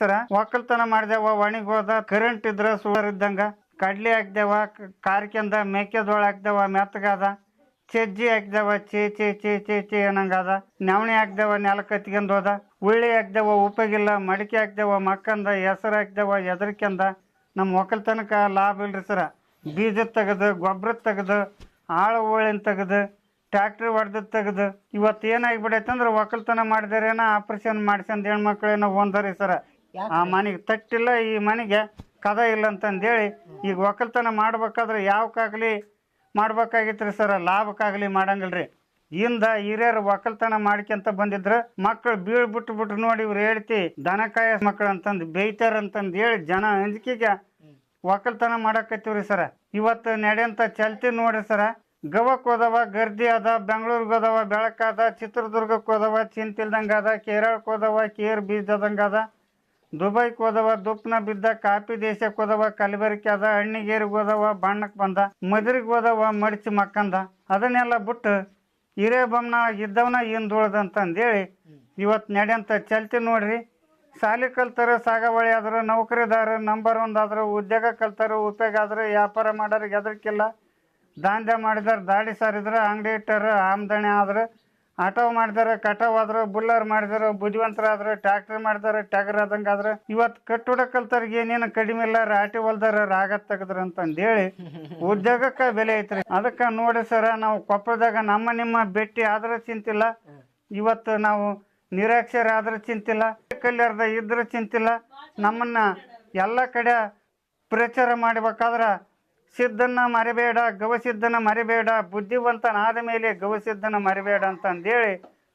ಸರ, ಒಕ್ಕಲ್ತನ ಮಾಡ್ದೇವ, ಒಣಗಿ ಹೋದ ಕರೆಂಟ್ ಇದ್ರ ಸುಳರ್ ಇದ್ದಂಗ. ಕಡ್ಲಿ ಹಾಕ್ದೇವ ಕಾರ್ಕೆಂದ ಮೇಕೆದೋಳ ಹಾಕ್ದೇವ ಮೆತ್ತಗಾದ ಚಜ್ಜಿ ಹಾಕ್ದೇವ ಚೇ ಚೇ ಚೇ ಚೇ ಚೇ ಅನ್ನಂಗಾದ ನವಣಿ ಹಾಕ್ದೇವ, ನೆಲ ಕತ್ಕೊಂಡ್ ಹೋದ. ಉಳ್ಳಿ ಹಾಕ್ದೇವ ಉಪಗಿಲ್ಲ ಮಡಿಕೆ ಹಾಕ್ದೇವ, ಮಕ್ಕಂದ, ಹೆಸರು ಹಾಕ್ದೇವ ಎದರ್ಕೆಂದ ನಮ್ಮ ಒಕ್ಕಲ್ತನಕ ಲಾಭ ಇಲ್ರಿ ಸರ. ಬೀಜ ತೆಗೆದು ಗೊಬ್ಬರ ತೆಗೆದು, ಆಳು ಹೋಳಿನ ತೆಗೆದು ಟ್ಯಾಕ್ಟ್ರಿ ಹೊಡೆದ್ ತೆಗೆದು. ಇವತ್ತು ಏನಾಗ್ಬಿಡೈತೆ ಅಂದ್ರೆ ಒಕ್ಕಲ್ತನ ಮಾಡಿದಾರೇನ ಆಪ್ರೇಷನ್ ಮಾಡ್ಸಂದ್ ಹೆಣ್ಮಕ್ಳೇನೋ ಒಂದರಿ ಸರ. ಆ ಮನೆಗೆ ತಟ್ಟಿಲ್ಲ, ಈ ಮನೆಗೆ ಕದ ಇಲ್ಲ ಅಂತಂದೇಳಿ ಈಗ ಒಕ್ಕಲ್ತನ ಮಾಡ್ಬೇಕಾದ್ರೆ ಯಾವಕ್ಕಾಗ್ಲಿ ಮಾಡ್ಬೇಕಾಗಿತ್ರಿ ಸರ್? ಲಾಭಕ್ಕಾಗ್ಲಿ ಮಾಡಂಗಿಲ್ರಿ. ಇಂದ ಹಿರಿಯರು ಒಕ್ಕಲ್ತನ ಮಾಡ್ಕೊಂತ ಬಂದಿದ್ರ ಮಕ್ಕಳು ಬೀಳ್ ಬಿಟ್ಟು ಬಿಟ್ಟು ನೋಡಿ ಇವ್ರು ಹೇಳ್ತಿ, ದನ ಕಾಯ ಮಕ್ಕಳು ಅಂತಂದು ಬೇಯ್ತಾರ ಅಂತಂದು ಹೇಳಿ ಜನ ಅಂಜಿಕೆಗೆ ಒಕ್ಕಲ್ತನ ಮಾಡಾಕತ್ತೀವ್ರಿ ಸರ. ಇವತ್ತು ನಡೆಯಂತ ಚಲ್ತಿ ನೋಡ್ರಿ ಸರ. ಗವಕ್ ಹೋದವ, ಗರ್ದಿ ಅದ, ಬೆಂಗಳೂರಿಗೆ ಹೋದವ ಬೆಳಕಾದ ಚಿತ್ರದುರ್ಗಕ್ಕೆ ಹೋದವ, ಚಿಂತಿಲ್ದಂಗ ಅದ ಕೇರಳಕ್ಕೆ ಹೋದವ, ಕೇರ್ ಬೀಜದಂಗ ಅದ. ದುಬೈಗೆ ಹೋದವ ದುಪ್ನ ಬಿದ್ದ, ಕಾಪಿ ದೇಶಕ್ಕೆ ಹೋದವ ಕಲಬೆರಕೆ ಅದ ಹಣ್ಣಿಗೇರಿಗೆ ಹೋದವ ಬಣ್ಣಕ್ಕೆ ಬಂದ, ಮದ್ರಿಗೆ ಹೋದವ ಮಡಿಚಿ ಮಕ್ಕಂದ, ಅದನ್ನೆಲ್ಲ ಬಿಟ್ಟು ಹಿರೇ ಬೊಮ್ಮನ ಇದ್ದವನ ಅಂದೇಳಿ ಇವತ್ತು ನಡೆಯಂತ ಚಲ್ತಿ ನೋಡ್ರಿ. ಶಾಲೆ ಕಲ್ತಾರ, ಸಾಗವಳಿ ಆದ್ರೆ, ನೌಕರಿದಾರ ನಂಬರ್ ಒಂದ್ ಆದ್ರೆ, ಉದ್ಯೋಗ ಕಲ್ತಾರ, ಉಪಯೋಗ ಆದ್ರೆ, ವ್ಯಾಪಾರ ಮಾಡೋರಿಗೆ ಎದರ್ಕಿಲ್ಲ ದಾಂಧ್ಯ ಮಾಡಿದಾರ ದಾಡಿ ಸಾರಿದ್ರೆ, ಅಂಗಡಿ ಇಟ್ಟಾರ ಆಮದಣಿ ಆದ್ರೆ ಆಟೋ ಮಾಡಿದಾರೆ ಕಟಾವ್ ಆದ್ರೆ ಬುಲ್ಲರ್ ಮಾಡಿದಾರೆ ಬುದ್ಧಿವಂತರಾದ್ರೆ ಟ್ರ್ಯಾಕ್ಟರ್ ಮಾಡಿದಾರೆ ಟ್ಯಾಗರ್ ಆದಂಗ ಆದ್ರೆ ಇವತ್ತು ಕಟ್ಟುಡ ಕಲ್ತಾರಿಗೆ ಏನೇನು ಕಡಿಮೆ ಇಲ್ಲ ರಾಟಿ ಹೊಲ್ದಾರ ರಾಗ ತೆಗದ್ರ ಅಂತಂದೇಳಿ ಉದ್ಯೋಗಕ್ಕ ಬೆಲೆ ಐತ್ರಿ. ಅದಕ್ಕ ನೋಡಿ ಸರ ನಾವು ಕೊಪ್ಪಳದಾಗ ನಮ್ಮ ನಿಮ್ಮ ಭೇಟಿ ಆದ್ರೆ ಚಿಂತಿಲ್ಲ ಇವತ್ತು ನಾವು ನಿರಾಕ್ಷರ ಆದ್ರೆ ಚಿಂತಿಲ್ಲ ಕಲ್ಯಾರ್ದ ಇದ್ರೆ ಚಿಂತಿಲ್ಲ ನಮ್ಮನ್ನ ಎಲ್ಲ ಕಡೆ ಪ್ರಚಾರ ಮಾಡ್ಬೇಕಾದ್ರ ಸಿದ್ಧನ ಮರಿಬೇಡ ಗವಸಿದ್ಧನ ಮರಿಬೇಡ, ಬುದ್ಧಿವಂತನಾದ ಮೇಲೆ ಗವಸಿದ್ಧನ ಮರಿಬೇಡ ಅಂತ ಅಂದೇಳಿ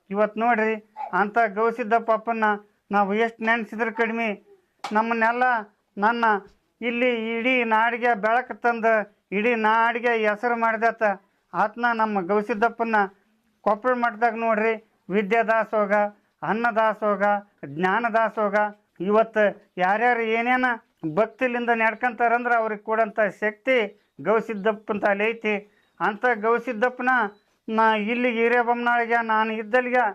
ಇವತ್ತು ನೋಡ್ರಿ ಅಂಥ ಗವಸಿದ್ದ ಪಾಪನ್ನ ನಾವು ಎಷ್ಟು ನೆನೆಸಿದ್ರೆ ಕಡಿಮೆ. ನಮ್ಮನ್ನೆಲ್ಲ ನನ್ನ ಇಲ್ಲಿ ಇಡೀ ನಾಡಿಗೆ ಬೆಳಕು ತಂದು, ಇಡೀ ನಾಡಿಗೆ ಹೆಸರು ಮಾಡಿದತ್ತ ಆತ್ನ ನಮ್ಮ ಗವಿಸಿದ್ದಪ್ಪನ ಕೊಪ್ಪಳ ಮಠದಾಗ ನೋಡ್ರಿ, ವಿದ್ಯಾದಾಸೋಗ, ಅನ್ನದಾಸೋಗ, ಜ್ಞಾನದಾಸೋಗ, ಇವತ್ತು ಯಾರ್ಯಾರು ಏನೇನ ಭಕ್ತಿಲಿಂದ ನಡ್ಕೊಂತಾರಂದ್ರೆ ಅವ್ರಿಗೆ ಕೊಡೋಂಥ ಶಕ್ತಿ ಗವಿಸಿದ್ದಪ್ಪಂತ ಅಲ್ಲಿ ಐತಿ. ಅಂಥ ಗವಿಸಿದ್ದಪ್ಪನ ನಾ ಇಲ್ಲಿಗೆ ಹಿರೇಬೊಮ್ಮನಾಳಿಗೆ ನಾನು ಇದ್ದಲ್ಲಿಗೆ,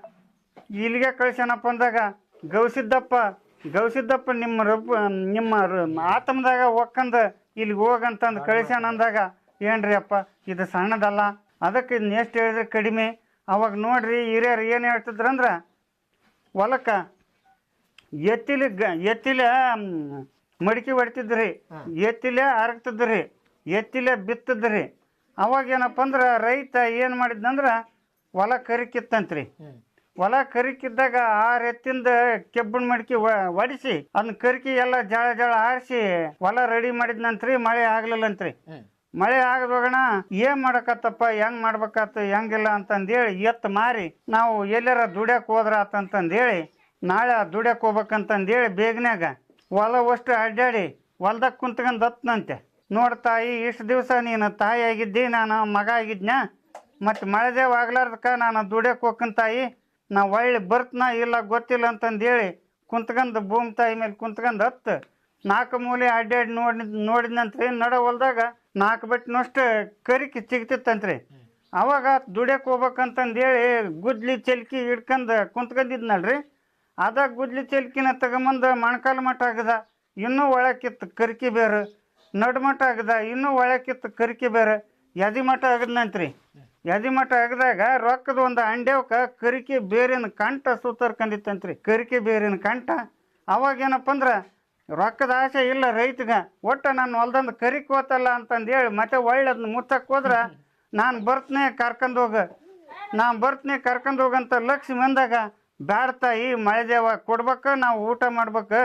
ಇಲ್ಲಿಗೆ ಕಳ್ಸ್ಯಾನಪ್ಪ ಅಂದಾಗ ಗವಿಸಿದ್ದಪ್ಪ ಗವಿಸಿದ್ದಪ್ಪ ನಿಮ್ಮ ರಬ್ಬ ನಿಮ್ಮ ಆತ್ಮದಾಗ ಒಕ್ಕಂದ ಇಲ್ಲಿಗೆ ಹೋಗಂತಂದು ಕಳಿಸ್ಯಾನ ಅಂದಾಗ, ಏನ್ರಿ ಅಪ್ಪ, ಇದು ಸಣ್ಣದಲ್ಲ, ಅದಕ್ಕೆ ಇದನ್ನ ಎಷ್ಟು ಹೇಳಿದ್ರೆ ಕಡಿಮೆ. ಅವಾಗ ನೋಡ್ರಿ ಹಿರಿಯರು ಏನು ಹೇಳ್ತಿದ್ರಂದ್ರೆ, ಹೊಲಕ್ಕೆ, ಎತ್ತಿಲಿ ಗ, ಎತ್ತಿಲೆ ಮಡಿಕೆ ಹೊಡಿತಿದ್ರಿ ಎತ್ತಿಲೆ ಅರಗ್ತಿದ್ರಿ ಎತ್ತಿಲೆ ಬಿತ್ತಿದ್ರಿ. ಅವಾಗ ಏನಪ್ಪ ಅಂದ್ರೆ ರೈತ ಏನು ಮಾಡಿದ್ನಂದ್ರೆ ಹೊಲ ಕರಿಕಿತ್ತಂತ್ರಿ. ಹೊಲ ಕರಿಕಿದ್ದಾಗ ಆರು ಎತ್ತಿಂದ ಕೆಬ್ಬಣ ಮಡಿಕೆ ಹೊಡಿಸಿ ಅದನ್ನ ಕರಿಕಿ ಎಲ್ಲ ಜಳ ಜಳ ಆರಿಸಿ ಹೊಲ ರೆಡಿ ಮಾಡಿದ್ನಂತ್ರಿ ಮಳೆ ಆಗ್ಲಿಲ್ಲಂತ್ರಿ. ಮಳೆ ಆಗದೋಗಣ ಏನ್ ಮಾಡಕತ್ತಪ್ಪ ಹೆಂಗ್ ಮಾಡ್ಬೇಕಾತ ಹೆಂಗಿಲ್ಲ ಅಂತಂದೇಳಿ ಎತ್ತು ಮಾರಿ ನಾವು ಎಲ್ಲಾರ ದುಡ್ಯಾಕ್ ಹೋದ್ರ ಆತಂತಂದೇಳಿ ನಾಳೆ ದುಡ್ಯಾಕ್ ಹೋಗ್ಬೇಕಂತಂದೇಳಿ ಬೇಗನ್ಯಾಗ ಹೊಲ ಅಷ್ಟು ಅಡ್ಡಾಡಿ ಹೊಲ್ದಾಗ ಕುಂತ್ಕೊಂಡು ದತ್ತನಂತೆ. ನೋಡು ತಾಯಿ, ಇಷ್ಟು ದಿವಸ ನೀನು ತಾಯಿ ಆಗಿದ್ದಿ ನಾನು ಮಗ ಆಗಿದ್ನ. ಮತ್ತು ಮಳೆದೇವ್ ಆಗ್ಲಾರ್ದಕ್ಕ ನಾನು ದುಡಿಯೋಕೆ ಹೋಗ್ಕನ್ ತಾಯಿ, ನಾ ಒಳ್ಳೆ ಬರ್ತನ ಇಲ್ಲ ಗೊತ್ತಿಲ್ಲ ಅಂತಂದೇಳಿ ಕುಂತ್ಕಂದು ಭೂಮಿ ತಾಯಿ ಮೇಲೆ ಕುಂತ್ಕಂದು ಹತ್ತು. ನಾಲ್ಕು ಮೂಲೆ ಅಡ್ಡಾಡಿ ನೋಡಿ ನೋಡಿದ್ನಂತ್ರಿ, ನಡ ಹೊಲ್ದಾಗ ನಾಲ್ಕು ಬೆಟ್ಟಿನಷ್ಟು ಕರಿಕಿ ಸಿಗ್ತಿತ್ತಂತ್ರಿ ಅವಾಗ ದುಡ್ಯಕ್ಕೆ ಹೋಗ್ಬೇಕಂತಂದೇಳಿ ಗುದ್ಲಿ ಚಲ್ಕಿ ಹಿಡ್ಕಂದು ಕುಂತ್ಕೊಂಡಿದ್ನಲ್ರಿ ಅದ ಗುದ್ಲಿ ಚೆಲ್ಕಿನ ತಗೊಂಬಂದು ಮೊಣಕಾಲು ಮಠ ಆಗದ, ಇನ್ನೂ ಒಳಕಿತ್ತು ಕರ್ಕಿ ಬೇರೆ. ನಡುಮಠ ಆಗದ, ಇನ್ನೂ ಒಳಕಿತ್ತು ಕರ್ಕಿ ಬೇರೆ. ಯದಿ ಮಠ ಆಗದ್ನಂತ್ರಿ? ಯದಿ ಮಠ ಆಗದಾಗ ರೊಕ್ಕದ ಒಂದು ಅಂಡ್ಯವಕ ಕರಿಕೆ ಬೇರಿನ ಕಂಠ ಸುತ್ತರ್ಕೊಂಡಿತ್ತಂತ್ರಿ. ಕರಿಕೆ ಬೇರಿನ ಕಂಠ. ಅವಾಗ ಏನಪ್ಪ ಅಂದ್ರೆ, ರೊಕ್ಕದ ಆಸೆ ಇಲ್ಲ ರೈತಗ, ಒಟ್ಟು ನಾನು ಹೊಲ್ದಂದು ಕರಿಕ್ ಹೋತಲ್ಲ ಅಂತಂದು ಹೇಳಿ ಮತ್ತೆ ಒಳ್ಳೆ ಅದನ್ನ ಮುತ್ತಕ್ಕೆ ಹೋದ್ರೆ, ನಾನು ಬರ್ತೀನಿ ಕರ್ಕೊಂಡು ಹೋಗ. ನಾನು ಬರ್ತೀನಿ ಕರ್ಕೊಂಡು ಹೋಗಂತ ಲಕ್ಷ್ಮಿ ಬಂದಾಗ ಬ್ಯಾಡ ತಾಯಿ ಮಳೆ ದೇವ ಕೊಡ್ಬೇಕು ನಾವು ಊಟ ಮಾಡ್ಬೇಕು?